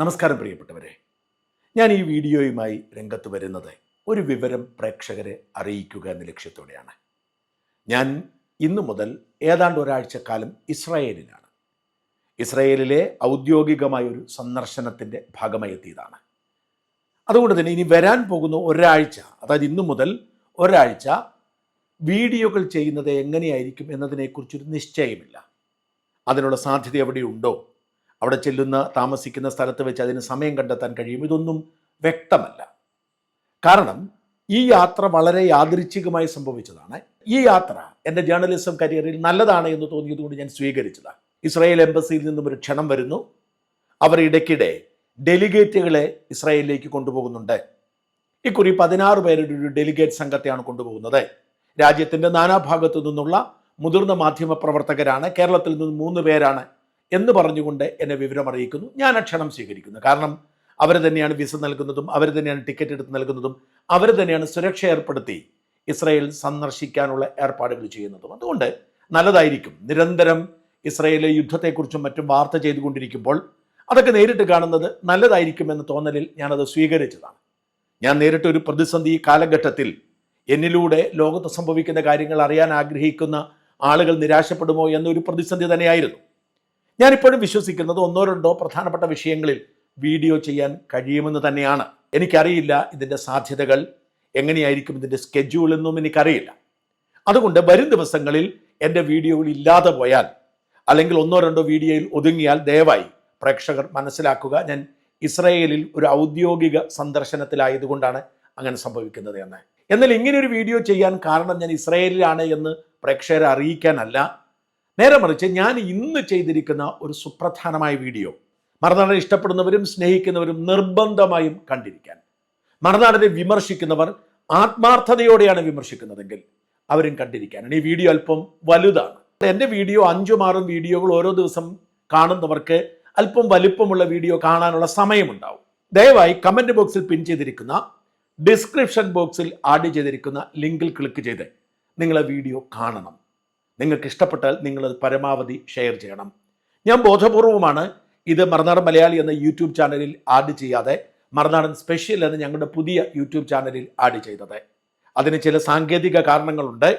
നമസ്കാരം പ്രിയപ്പെട്ടവരെ. ഞാൻ ഈ വീഡിയോയുമായി രംഗത്ത് വരുന്നത് ഒരു വിവരം പ്രേക്ഷകരെ അറിയിക്കുക എന്ന ലക്ഷ്യത്തോടെയാണ്. ഞാൻ ഇന്നു മുതൽ ഏതാണ്ട് ഒരാഴ്ചക്കാലം ഇസ്രായേലിലാണ്. ഇസ്രായേലിലെ ഔദ്യോഗികമായ ഒരു സന്ദർശനത്തിന്റെ ഭാഗമായി എത്തിയതാണ്. അതുകൊണ്ട് തന്നെ ഇനി വരാൻ പോകുന്ന ഒരാഴ്ച അതായത് ഇന്നു മുതൽ ഒരാഴ്ച വീഡിയോകൾ ചെയ്യുന്നത് എങ്ങനെയായിരിക്കും എന്നതിനെക്കുറിച്ചൊരു നിശ്ചയമില്ല. അതിനുള്ള സാധ്യത എവിടെയുണ്ടോ? അവിടെ ചെല്ലുന്ന താമസിക്കുന്ന സ്ഥലത്ത് വെച്ച് അതിന് സമയം കണ്ടെത്താൻ കഴിയും. ഇതൊന്നും വ്യക്തമല്ല. കാരണം ഈ യാത്ര വളരെ യാദൃച്ഛികമായി സംഭവിച്ചതാണ്. ഈ യാത്ര എന്റെ ജേർണലിസം കരിയറിൽ നല്ലതാണ് എന്ന് തോന്നിയതുകൊണ്ട് ഞാൻ സ്വീകരിച്ചതാണ്. ഇസ്രായേൽ എംബസിയിൽ നിന്നും ഒരു ക്ഷണം വരുന്നു. അവർ ഇടയ്ക്കിടെ ഡെലിഗേറ്റുകളെ ഇസ്രായേലിലേക്ക് കൊണ്ടുപോകുന്നുണ്ട്. ഇക്കുറി പതിനാറ് പേരുടെ ഒരു ഡെലിഗേറ്റ് സംഘത്തെയാണ് കൊണ്ടുപോകുന്നത്. രാജ്യത്തിന്റെ നാനാഭാഗത്തു നിന്നുള്ള മുതിർന്ന മാധ്യമ പ്രവർത്തകരാണ്. കേരളത്തിൽ നിന്ന് മൂന്ന് പേരാണ് എന്ന് പറഞ്ഞുകൊണ്ട് എന്നെ വിവരം അറിയിക്കുന്നു ഞാൻ ആ ക്ഷണം സ്വീകരിക്കുന്നു. കാരണം അവർ തന്നെയാണ് വിസ നൽകുന്നതും അവർ തന്നെയാണ് ടിക്കറ്റ് എടുത്ത് നൽകുന്നതും അവർ തന്നെയാണ് സുരക്ഷ ഏർപ്പെടുത്തി ഇസ്രയേൽ സന്ദർശിക്കാനുള്ള ഏർപ്പാടുകൾ ചെയ്യുന്നതും. അതുകൊണ്ട് നല്ലതായിരിക്കും. നിരന്തരം ഇസ്രയേലിലെ യുദ്ധത്തെക്കുറിച്ചും മറ്റും വാർത്ത ചെയ്തുകൊണ്ടിരിക്കുമ്പോൾ അതൊക്കെ നേരിട്ട് കാണുന്നത് നല്ലതായിരിക്കും നല്ലതായിരിക്കുമെന്ന തോന്നലിൽ ഞാനത് സ്വീകരിച്ചതാണ്. ഞാൻ നേരിട്ട് ഒരു പ്രതിസന്ധി കാലഘട്ടത്തിൽ എന്നിലൂടെ ലോകത്ത് സംഭവിക്കുന്ന കാര്യങ്ങൾ അറിയാൻ ആഗ്രഹിക്കുന്ന ആളുകൾ നിരാശപ്പെടുമോ എന്നൊരു പ്രതിസന്ധി തന്നെയായിരുന്നു. ഞാനിപ്പോഴും വിശ്വസിക്കുന്നത് ഒന്നോ രണ്ടോ പ്രധാനപ്പെട്ട വിഷയങ്ങളിൽ വീഡിയോ ചെയ്യാൻ കഴിയുമെന്ന് തന്നെയാണ്. എനിക്കറിയില്ല ഇതിന്റെ സാധ്യതകൾ എങ്ങനെയായിരിക്കും ഇതിന്റെ സ്കെഡ്യൂൾ എന്നും എനിക്കറിയില്ല. അതുകൊണ്ട് വരും ദിവസങ്ങളിൽ എന്റെ വീഡിയോകൾ ഇല്ലാതെ പോയാൽ അല്ലെങ്കിൽ ഒന്നോ രണ്ടോ വീഡിയോയിൽ ഒതുങ്ങിയാൽ ദയവായി പ്രേക്ഷകർ മനസ്സിലാക്കുക. ഞാൻ ഇസ്രയേലിൽ ഒരു ഔദ്യോഗിക സന്ദർശനത്തിലായതുകൊണ്ടാണ് അങ്ങനെ സംഭവിക്കുന്നത് എന്ന്. എന്നാൽ ഇങ്ങനെ ഒരു വീഡിയോ ചെയ്യാൻ കാരണം ഞാൻ ഇസ്രയേലിലാണ് എന്ന് പ്രേക്ഷകരെ അറിയിക്കാനല്ല. നേരെ മറിച്ച് ഞാൻ ഇന്ന് ചെയ്തിരിക്കുന്ന ഒരു സുപ്രധാനമായ വീഡിയോ. മറുനാടനെ ഇഷ്ടപ്പെടുന്നവരും സ്നേഹിക്കുന്നവരും നിർബന്ധമായും കണ്ടിരിക്കാൻ. മറുനാടനെ വിമർശിക്കുന്നവർ ആത്മാർത്ഥതയോടെയാണ് വിമർശിക്കുന്നതെങ്കിൽ അവരും കണ്ടിരിക്കാനാണ് ഈ വീഡിയോ അല്പം വലുതാണ്. എന്റെ വീഡിയോ അഞ്ചും ആറും വീഡിയോകൾ ഓരോ ദിവസം കാണുന്നവർക്ക് അല്പം വലുപ്പമുള്ള വീഡിയോ കാണാനുള്ള സമയമുണ്ടാവും. ദയവായി കമന്റ് ബോക്സിൽ പിൻ ചെയ്തിരിക്കുന്ന ഡിസ്ക്രിപ്ഷൻ ബോക്സിൽ ആഡ് ചെയ്തിരിക്കുന്ന ലിങ്കിൽ ക്ലിക്ക് ചെയ്ത് നിങ്ങളെ വീഡിയോ കാണണം. നിങ്ങൾക്ക് ഇഷ്ടപ്പെട്ടാൽ നിങ്ങളത് പരമാവധി ഷെയർ ചെയ്യണം. ഞാൻ ബോധപൂർവമാണ് ഇത് മറുനാടൻ മലയാളി എന്ന യൂട്യൂബ് ചാനലിൽ ആഡ് ചെയ്യാതെ മറുനാടൻ സ്പെഷ്യൽ എന്ന ഞങ്ങളുടെ പുതിയ യൂട്യൂബ് ചാനലിൽ ആഡ് ചെയ്തത്. അതിന് ചില സാങ്കേതിക കാരണങ്ങളുണ്ട്.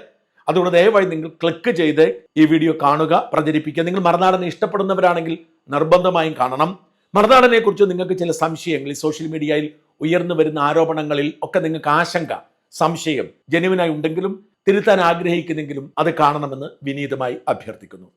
അതുകൊണ്ട് ദയവായി നിങ്ങൾ ക്ലിക്ക് ചെയ്ത് ഈ വീഡിയോ കാണുക പ്രചരിപ്പിക്കുക. നിങ്ങൾ മറുനാടനെ ഇഷ്ടപ്പെടുന്നവരാണെങ്കിൽ നിർബന്ധമായും കാണണം. മറുനാടനെ കുറിച്ച് നിങ്ങൾക്ക് ചില സംശയങ്ങൾ ഈ സോഷ്യൽ മീഡിയയിൽ ഉയർന്നു വരുന്ന ആരോപണങ്ങളിൽ ഒക്കെ നിങ്ങൾക്ക് ആശങ്ക സംശയം ജനുവിനായി ഉണ്ടെങ്കിലും തിരുത്താൻ ആഗ്രഹിക്കുന്നെങ്കിലും അത് കാണണമെന്ന് വിനീതമായി അഭ്യർത്ഥിക്കുന്നു